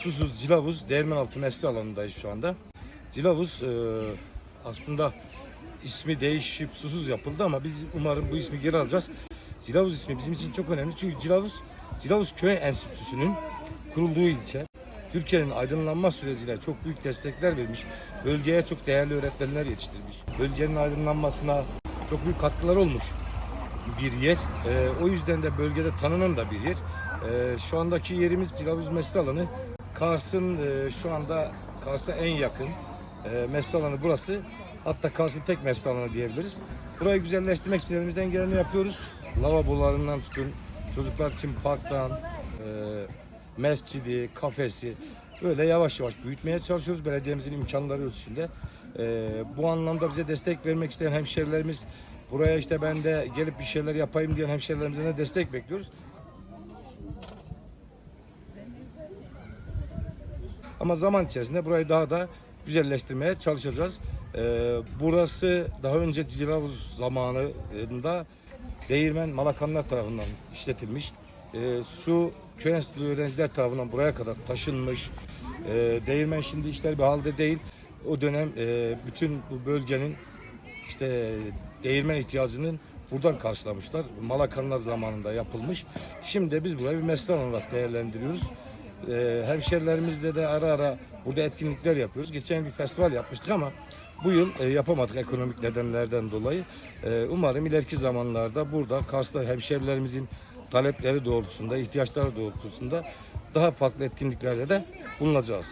Susuz Cilavuz Değirmenaltı Mesle alanındayız şu anda. Cilavuz e, aslında ismi değişip susuz yapıldı ama biz umarım bu ismi geri alacağız. Cilavuz ismi bizim için çok önemli çünkü Cilavuz, Cilavuz Köy Enstitüsü'nün kurulduğu ilçe. Türkiye'nin aydınlanma sürecine çok büyük destekler vermiş. Bölgeye çok değerli öğretmenler yetiştirmiş. Bölgenin aydınlanmasına çok büyük katkılar olmuş bir yer. Ee, o yüzden de bölgede tanınan da bir yer. Ee, şu andaki yerimiz Cilavuz Mesle Alanı. Kars'ın e, şu anda Kars'a en yakın e, mesle alanı burası. Hatta Kars'ın tek mesle alanı diyebiliriz. Burayı güzelleştirmek için elimizden geleni yapıyoruz. Lavabolarından tutun, çocuklar için parktan, e, mescidi, kafesi böyle yavaş yavaş büyütmeye çalışıyoruz belediyemizin imkanları ölçüsünde. E, bu anlamda bize destek vermek isteyen hemşerilerimiz buraya işte ben de gelip bir şeyler yapayım diyen hemşerilerimize de destek bekliyoruz. Ama zaman içerisinde burayı daha da güzelleştirmeye çalışacağız. Ee, burası daha önce Cilavuz zamanında Değirmen Malakanlar tarafından işletilmiş. Ee, su köy enstitülü öğrenciler tarafından buraya kadar taşınmış. Ee, Değirmen şimdi işler bir halde değil. O dönem e, bütün bu bölgenin işte değirmen ihtiyacının buradan karşılamışlar. Malakanlar zamanında yapılmış. Şimdi biz burayı bir meslek olarak değerlendiriyoruz. Ee, hemşerilerimizle de ara ara burada etkinlikler yapıyoruz. Geçen bir festival yapmıştık ama bu yıl e, yapamadık ekonomik nedenlerden dolayı. E, umarım ileriki zamanlarda burada Kars'ta hemşerilerimizin talepleri doğrultusunda, ihtiyaçları doğrultusunda daha farklı etkinliklerde de bulunacağız.